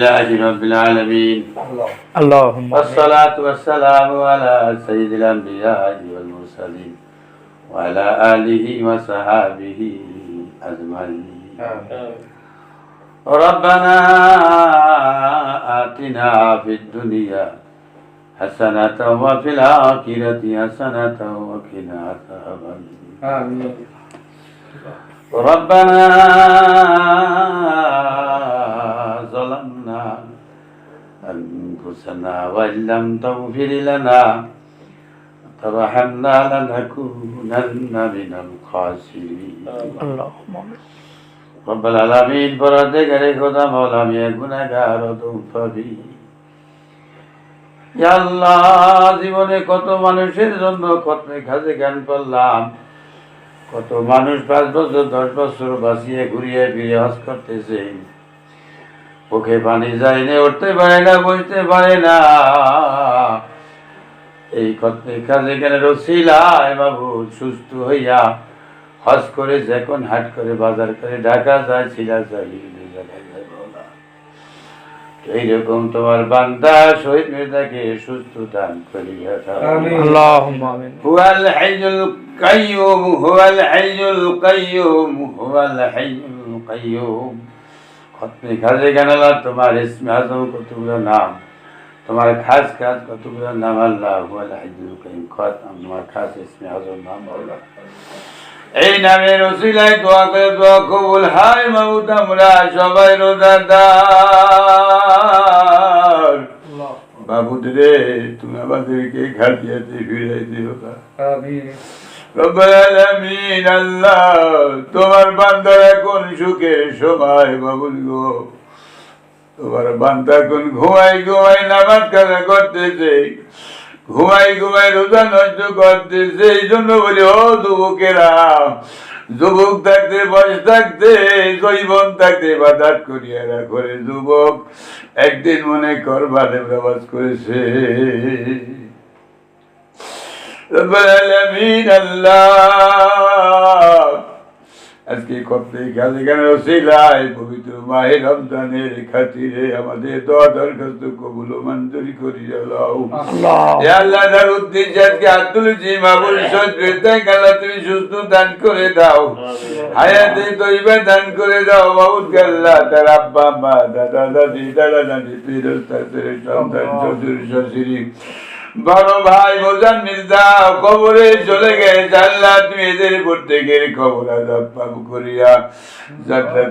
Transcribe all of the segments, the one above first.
لله رب العالمين. اللهم والصلاة والسلام على سيد الأنبياء والمرسلين وعلى آله وصحابه أجمعين. ربنا آتنا في الدنيا حسنة وفي الآخرة حسنة وقنا عذاب النار. آمين. ربنا أنفسنا وإن لم تغفر لنا وترحمنا لنكونن من الخاسرين اللهم رب العالمين পরদেগারে খোদা মাওলা আমি এক গুনাহগার ও দুঃখী ইয়া আল্লাহ জীবনে কত মানুষের জন্য কত কাজে জ্ঞান করলাম কত মানুষ পাঁচ বছর দশ বছর বাঁচিয়ে ঘুরিয়ে ফিরে হজ করতেছে ওকে পানি যায় না উঠতে পারে না বইতে পারে না। এই কাজে কেন রসিলায় বাবু সুস্থ হইয়া হস করে যখন হাট করে বাজার করে ঢাকা যায় ছিলা যাই এইরকম তোমার বান্দা শহীদ মেয়েটাকে সুস্থ দান করিয়া হুয়াল হাইজুল কাইয়ুম হুয়াল হাইজুল কাইয়ুম হুয়াল হাইজুল কাইয়ুম। আপনি খাজে গানালা তোমার ইসমে আজম কতগুলো নাম? তোমার খাস খাস কতগুলো নাম? আল্লাহ খত তোমার খাস ইসমে আজম নাম আল্লাহ। এই নামে রসিলাই দোয়া করে দোয়া কবুল। হাই মাউতা মুরা সবাই রোজাদার। বাবুদরে তুমি আমাদেরকে ঘাটিয়াতে ফিরাই দিও রবীন্দিন আল্লাহ, তোমার বান্দার এখন সুখে সবাই বাবুল গো। তোমার বান্দা এখন ঘুমাই ঘুমাই নামাজ কাজা করতেছে। ঘুমাই ঘুমাই রোজা নষ্ট করতেছে। এই জন্য বলি, ও যুবকেরা, যুবক থাকতে, বয়স থাকতে জৈবন থাকতে বাধাত করিয়া করে যুবক। একদিন মনে কর করবা দেবরাবাজ করেছে। রব্বুল আলামিন আল্লাহ আজকে কপ্তে খালি কেন রসিলাই পবিত্র মাহে রমজানের খাতিরে আমাদের দোয়া দরখাস্ত কবুল ও মঞ্জুরি করি যাও الله এ আল্লাহ যার উদ্দেশ্য আজকে হাত তুলেছি মাবুল সদ বেদায় আল্লাহ তুমি সুস্থ দান করে দাও হায়াতে তৈবা দান করে দাও মাবুদ আল্লাহ তার আব্বা মা দাদা দাদি দাদা দাদি ফিরোজ সন্তান শ্বশুর শাশুড়ি বড় ভাই বোঝান মির্জা কবরে চলে গেছে আল্লাহ তুমি এদের প্রত্যেকের খবর পাব করিয়া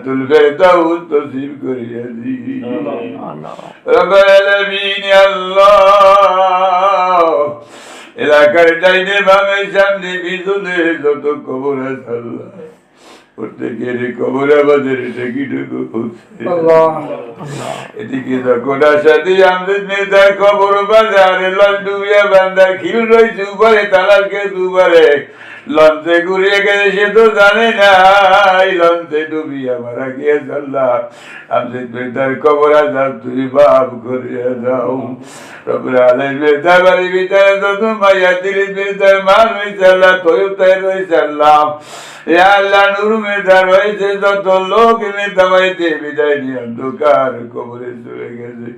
তুলবে দাও তসিব করিয়া দি। এলাকার ডাইনে বামে সামনে, পিছনে যত কবর আছে, আল্লাহ। প্রত্যেকের কবর আমাদের এটা কিটুকু এদিকে যখন আসা দিয়ে আমাদের নেতা কবর বাজারে লন্ডুবিয়া বান্দা খিল রয়েছে উপরে তালাকে দুবারে। লঞ্চে ঘুরিয়ে গেছে সে তো জানে না। এই লঞ্চে ডুবিয়া মারা গিয়ে আল্লাহ। আমাদের নেতার খবর আসাদ তুই বাপ করিয়া যাও রবুল আলাই নেতার বাড়ি ভিতরে যত মাইয়া দিলি নেতার মান হয়েছে আল্লাহ, তোর তাই রয়েছে আল্লাহ। আল্লাহ নুর মেধা রয়েছে যত লোক মেধা বাড়িতে বিদায় নিয়ে অন্ধকার কবরে চলে গেছে।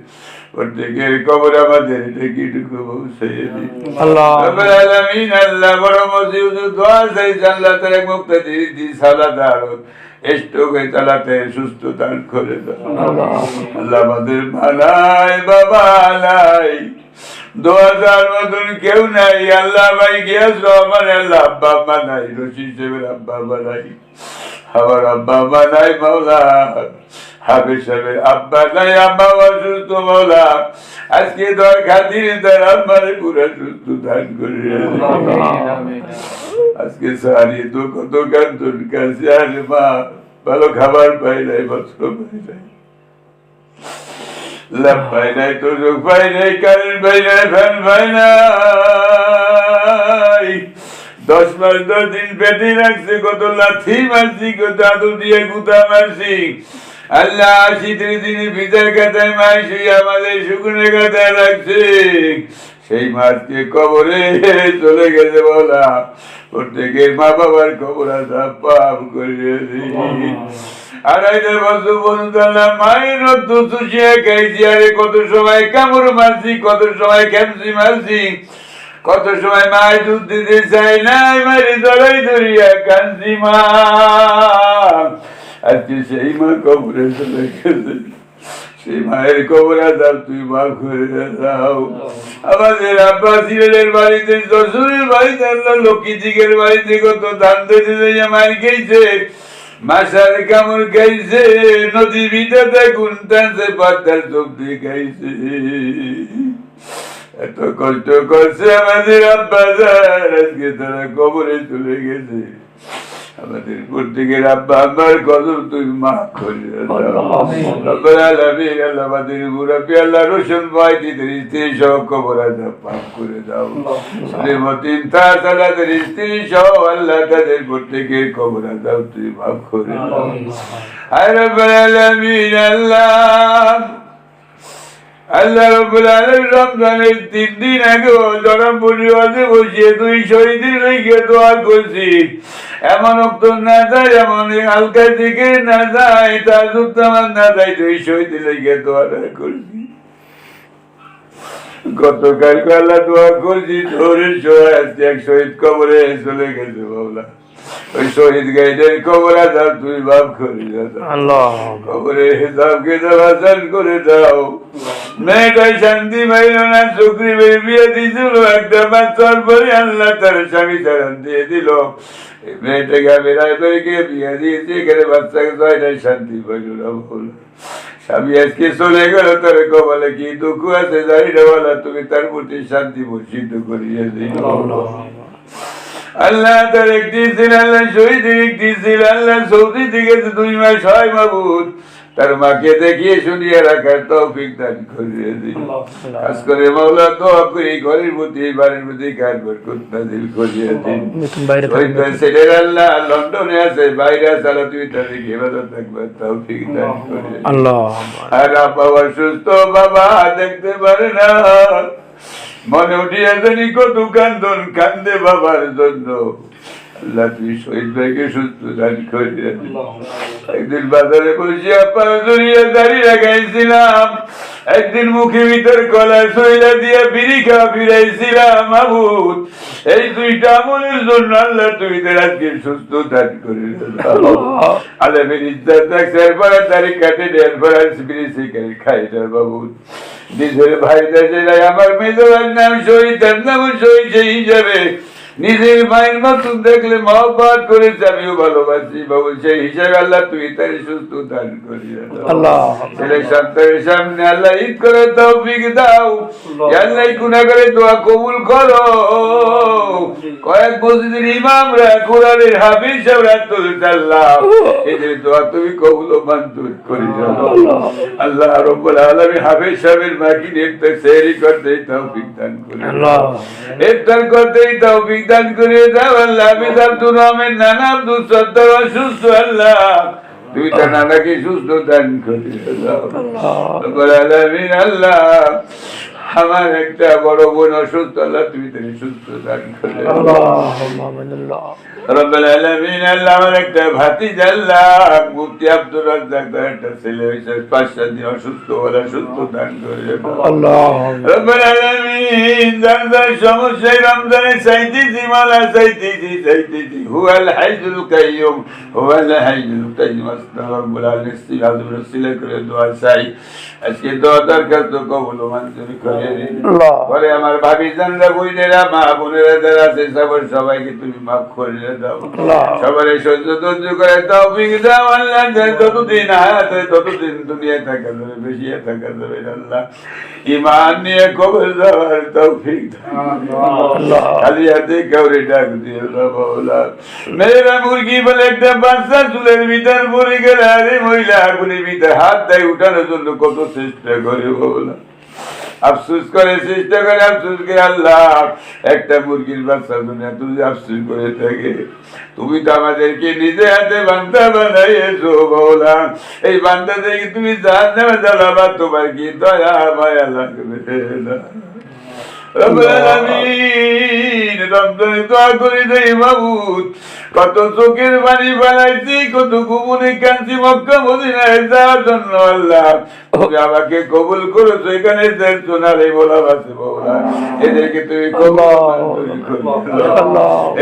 কেউ নাই আল্লাহ ভাই গিয়াস আমার আল্লাহ আব্বা আব্বা নাই রশিদ সাহেবের আব্বা আব্বা নাই। আমার আব্বা আব্বা নাই মাওলা সাহেবের আব্বা তাই আব্বা অসুস্থ বলা আজকে তার পুরা সুস্থ দান করে। আজকে সারি তো কত কাছে আরে মা ভালো খাবার পাই নাই বস্ত্র পাই নাই। লাভ পাই নাই তো পাই নাই কারেন্ট পাই নাই ফ্যান পাই নাই। দশ মাস দশ দিন পেটে রাখছে কত লাথি মারছি কত আদু দিয়ে গুতা মারছি। আল্লাহ শীতের দিনে ভিতর কাতায় মাই শুয়ে আমাদের শুকনো কাতায় রাখছে। সেই মাছকে কবরে চলে গেছে বলা। প্রত্যেকের মা বাবার খবর আসা পাপ করে আড়াইটা বছর পর্যন্ত মায়ের রক্ত চুষিয়ে খাইছি। আরে কত সময় কামড় মারছি কত সময় খেমছি মারছি। কত সময় মায়ের দুধ দিতে চাই নাই মারি জড়াই ধরিয়া কান্দি মা। আজকে সেই মা কবরে চলে গেছে। সেই মায়ের কবর আদাব তুই মা করে দাও আমাদের আব্বা সিলেটের বাড়িতে, শ্বশুরের বাড়িতে আল্লাহ লক্ষ্মী দিকের বাড়িতে কত ধান দিতে যাইয়া মায়ের খেয়েছে, মাসার কামড় খাইছে নদী ভিতরে গুনতাছে পাতার সবজি খাইছে এত কষ্ট করছে আমাদের আব্বা আজকে তারা কবরে চলে গেছে। আমাদের প্রত্যেকের আব্বা আব্বার কদম তুই মা করে রব্বুল আলামিন আল্লাহ আমাদের মুরাব্বি আল্লাহ রসুন ভাই দিদের স্ত্রী সহ কবর আজাব মাফ করে দাও। সলিমতিন তা তাদের স্ত্রী সহ আল্লাহ তাদের প্রত্যেকের কবর আজাব তুই মাফ করে দাও। হায় রব্বুল আলামিন আল্লাহ আল্লাহ রব্বুল আলামিন রমজানের তিন দিন আগে বসিয়ে দুই শহীদের দোয়া করছি। এমন অক্ত না যায় এমন হালকা দিকে না যায় তার উত্তমান না যায় দুই শহীদের লেগে দোয়াটা করছি। গতকাল আল্লাহ দোয়া করছি ধরে সবাই আজকে এক শহীদ কবরে চলে গেছে বাবলা ওই শহীদ গাইডের কবর আজাব তুই বাপ করে দাও। কবরে হিসাবকে দেবাসান করে দাও। মেয়েটাই শান্তি পাইল না বের বিয়ে দিয়েছিল, একটা বাচ্চার পরে আল্লাহ তার স্বামী দিয়ে দিল। মেয়েটাকে আমি রায়বাড়িকে বিয়ে দিয়েছি, এখানে বাচ্চাকে শান্তি পাইল না বল। স্বামী আজকে চলে গেল, তার কপালে কি দুঃখ আছে জানি না বলা তুমি তার প্রতি শান্তি বর্ষিত করিয়ে দিল। আল্লাহ তার একটি ছিল, আল্লাহ শহীদ একটি ছিল, আল্লাহ সৌদি থেকে দুই মাস হয় মাবুদ। তার মাকে দেখিয়ে শুনিয়ে রাখার তৌফিক দান করিয়ে খাস করে মাওলা দোয়া করি ঘরের প্রতি বাড়ির প্রতি করিয়ে দিন। ছেলের আল্লাহ লন্ডনে আছে বাইরে আল্লাহ তুমি তাদেরকে হেফাজত থাকবে তৌফিক দান করিয়ে আল্লাহ আর বাবা সুস্থ বাবা দেখতে পারে না। মনে উঠিয়া জানি কত কান্দন কান্দে বাবার জন্য। একদিন বাজারে বসিয়া পা জড়িয়ে দাঁড়িয়ে লাগাইছিলাম একদিন মুখে ভিতর কলা শৈলা দিয়া বিড়ি খাওয়া ফিরাইছিলাম এই দুইটা আমলের জন্য আল্লাহ তোর আজকে সুস্থ দান করে ইজ্জত এরপরে কাটে এরপরে বিড়ি সিগারেট খাই না বাবু। নিজের ভাই দেশে আমার মেজবার নাম শহীদ তার নাম শহীদ সেই হিসাবে নিজের মায়ের মতন দেখলে মহব্বত করেছে আমিও ভালোবাসি বাবু। সেই হিসাবে আল্লাহ তুই তার সুস্থ দান করিয়া আল্লাহ। ছেলে সন্তানের সামনে আল্লাহ ঈদ করে তৌফিক দাও। আল্লাহ। গুণা করে দোয়া কবুল করো। কয়েক মসজিদের ইমামরা কোরআনের হাফিজ সাহেবরা আল্লাহ। এদের দোয়া তুমি কবুল ও মঞ্জুর আল্লাহ। রব্বুল আলামিন হাফিজ সাহেবের করতে তৌফিক দান করে আল্লাহ। ইফতার করতে তৌফিক দান করে দাও আল্লাহ আমি আব্দুর রহমান নানা আব্দুল সত্তর অসুস্থ আল্লাহ। তুই তার নানাকে সুস্থ দান করে দাও আল্লাহ আমার একটা বড় বোন অসুস্থ আল্লাহ তুমি তাকে সুস্থ দান করে দাও। আল্লাহ। আলামিন আল্লাহ আমার একটা ভাতিজা আল্লাহ মুফতি আব্দুর রাজ্জাক তার একটা ছেলে হয়েছে পাঁচ সাত দিন অসুস্থ ওরা সুস্থ দান করে দাও আল্লাহ রব্বুল আলামিন যার যার সমস্যায় রমজানে চাইতেছি মালা চাইতেছি চাইতেছি হুয়াল হাইজুল কাইয়ুম হুয়াল হাইজুল কাইয়ুম আস্তাগফিরুল্লাহ রব্বুল আলামিন রসিলা করে দোয়া চাই। আজকে দোয়া দরকার তো কবুল ও করে। পরে আমার ভাবি জানরা মা বোনেরা যারা আছে সবার সবাইকে তুমি মাফ করে দাও। সবারে সহ্য ধৈর্য করে তৌফিক দাও আল্লাহ যে যতদিন হায়াত ততদিন দুনিয়ায় থাকা যাবে বেশি থাকা যাবে আল্লাহ। ইমান নিয়ে কবর যাওয়ার তৌফিক দাও। খালি হাতে কাউরে ডাক দিয়ে দাও বাউলা মেয়েরা মুরগি বলে একটা বাচ্চা চুলের ভিতর পড়ে গেলে। আরে মহিলা আগুনের ভিতরে হাত দেয় উঠানোর জন্য কত চেষ্টা করে বাউলা আফসুস করে চেষ্টা করে আফসুস করে আল্লাহ। একটা মুরগির বাচ্চা দুনিয়া তুমি আফসুস করে থাকে। তুমি তো আমাদেরকে নিজে হাতে বান্ধা বানাইয়েছো বৌলা এই বান্ধা থেকে তুমি জান নেমে জ্বালাবা, তোমার কি দয়া, মায়া লাগবে না। রব্বুল আলামিন রমজানে দোয়া করি দেই মাবুদ। কত চোখের বাড়ি বানাইছি কত গোপনে কাঁদছি মক্কা মদিনায় যাওয়ার জন্য আল্লাহ। আমাকে কবুল করেছ এখানে দেড় সোনারে বলা আছে বলা। এদেরকে তুমি।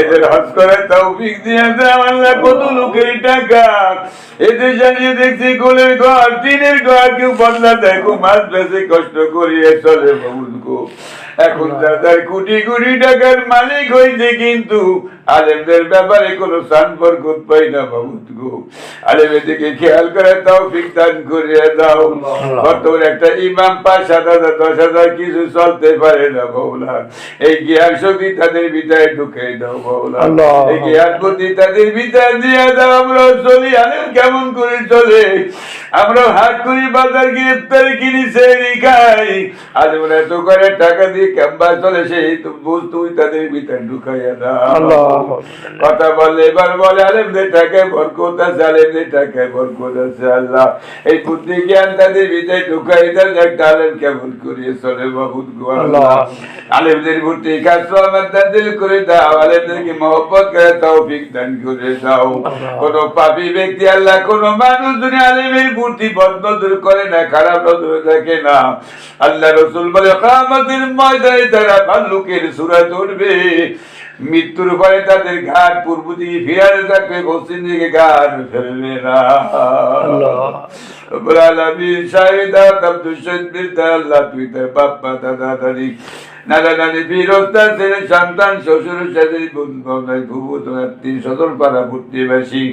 এদের হজ করে তৌফিক দিয়ে দাও আল্লাহ কত লোকের টাকা। এদের জানিয়ে দেখছি গোলের ঘর টিনের ঘর কেউ বদলা দেখো মাছ বেশি কষ্ট করিয়ে চলে বাবুল এখন দাদার কোটি কোটি টাকার মালিক হয়েছে কিন্তু আলেমদের ব্যাপারে কোনো সম্পর্ক পাই না বাবুদ গো। আলেমের দিকে খেয়াল করে তৌফিক দান করিয়ে দাও। বর্তমানে একটা ইমাম পাঁচ সাত হাজার দশ হাজার কিছু চলতে পারে না বৌলা এই জ্ঞান শক্তি তাদের ভিতরে ঢুকে দাও বৌলা আল্লাহ। এই জ্ঞান বুদ্ধি তাদের ভিতরে দিয়ে দাও আমরা চলি আলেম কেমন করে চলে? আমরা হাত করি বাজার গিয়ে ইফতারি কিনি সেই খাই। আজ ওরা তো করে টাকা দিয়ে ক্যাম্পাস চলে সেই তো বুঝ তুই তাদের ভিতরে ঢুকাইয়া দাও। কথা বলে এবার বলে আলেমদের টাকায় বরকত আছে আলেমদের টাকায় বরকত আছে আল্লাহ এই বুদ্ধি জ্ঞান তাদের ভিতরে ঢুকাই দেন একটা আলেম কেমন করিয়ে চলে বাবুদ আল্লাহ। আলেমদের বুদ্ধি কাজ আমার দিল করে দাও আলেমদেরকে মহব্বত করে তৌফিক দান করে দাও। কোন পাপী ব্যক্তি আল্লাহ কোন মানুষ দুনিয়া আলেমের বুদ্ধি বদ্ধ দূর করে না খারাপ নজর দেখে না আল্লাহ রসুল বলে কামতের ময়দানে তারা ভাল্লুকের সুরা ধরবে। মৃত্যুর পরে তাদের ঘাট পূর্ব দিকে ফিরাতে থাকবে পশ্চিম দিকে ঘাট ফেলবে না আল্লাহ। আব্দুল তুই তার বাপ্পা দাদা দাদি নানা নানি ফিরোস্তা ছেলে সন্তান শ্বশুর শাশুড়ি বন্ধু সদর পাড়া প্রতিবাসী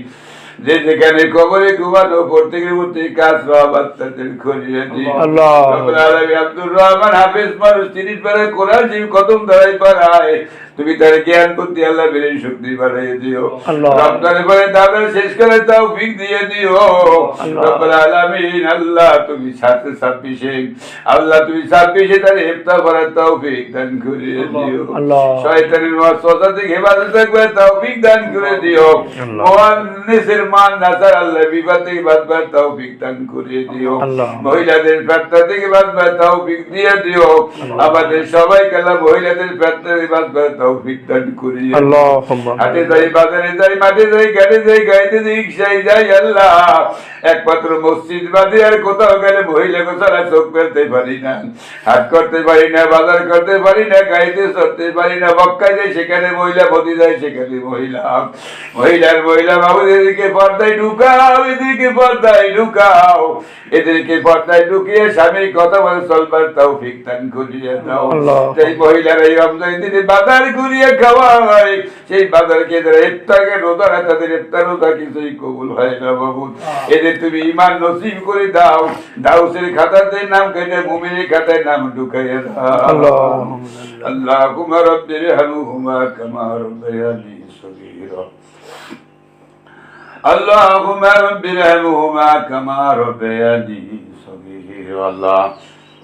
যে যেখানে কবরে ঘুমানো প্রত্যেকের প্রতি কাজ বাচ্চাদের খরিয়ে। আব্দুর রহমান হাফেজ মানুষ তিনি পাড়ায় কোরআন কদম ধরাই পাড়ায় তুমি তার জ্ঞান বুদ্ধি আল্লাহ বেড়ে শক্তি বাড়াই দিও। রমজানের পরে দাদা শেষ করে তাও ফিক দিয়ে দিও। আল্লাহ। রব্বুল আলামিন আল্লাহ তুমি সাথে ছাব্বিশে আল্লাহ তুমি ছাব্বিশে তার ইফতা করার তৌফিক দান করে দিও। শয়তানের থেকে হেফাজত থাকবে তৌফিক দান করে দিও। মান নাসার আল্লাহ বিবাদ থেকে বাঁচবার দান করে দিও। মহিলাদের প্রার্থনা থেকে বাঁচবার তৌফিক দিয়ে দিও। আমাদের সবাই আল্লাহ মহিলাদের প্রার্থনা থেকে বাঁচবার তৌফিক দান করিয়ে হাটে যাই বাজারে যাই মাঠে যাই ঘাটে যাই গাড়িতে যাই রিক্সায় যাই আল্লাহ। একমাত্র মসজিদ বাদে আর কোথাও গেলে মহিলা ছাড়া চোখ ফেলতে পারি না। হাট করতে পারি না বাজার করতে পারি না গাড়িতে চড়তে পারি না বক্কায় যাই সেখানে মহিলা বদি যায় সেখানে মহিলা। মহিলার মহিলা বাবু এদিকে পর্দায় ঢুকাও এদিকে পর্দায় ঢুকাও। এদেরকে পর্দায় ঢুকিয়ে স্বামীর কথা বলে চলবার তাও ফিক দান করিয়ে দাও। সেই মহিলারা এই রমজান দিনে বাজার ঘুরিয়ে খাওয়া হয় সেই বাজারকে যারা ইফতারকে রোজা রাখে তাদের ইফতার রোজা কিছুই কবুল হয় না বাবু এদের তুমি ইমান নসিব করে দাও দাউসের খাতাতে নাম কেটে মুমিনের খাতায় নাম ঢুকাইয়ে দাও আল্লাহুম্মা আল্লাহ কুমার রব্বির হানুহুমা কামা রব্বায়ানি সগীরা اللهم رب ارحمهما كما ربياني صغيرا الله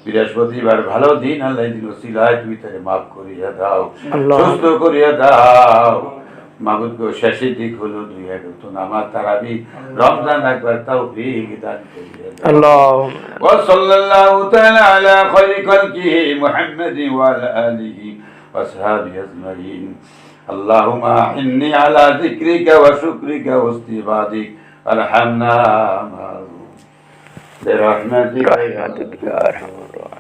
বৃহস্পতিবার ভালো দিন আল্লাহ দিন ওসিলায় তুমি তাকে মাফ করিয়া দাও আল্লাহ। সুস্থ করিয়া দাও মাগুদ গো শেষের দিক হলো দুই এক তো নামাজ তারাবি রমজান একবার তাও ফিক দান করিয়া দাও اللهم وصلى الله تعالى على خير خلقه محمد وعلى آله وأصحابه أجمعين اللهم أعني على ذكرك وشكرك واستبادك ارحمنا معه برحمتك يا برحمتك يا ارحم الراحمين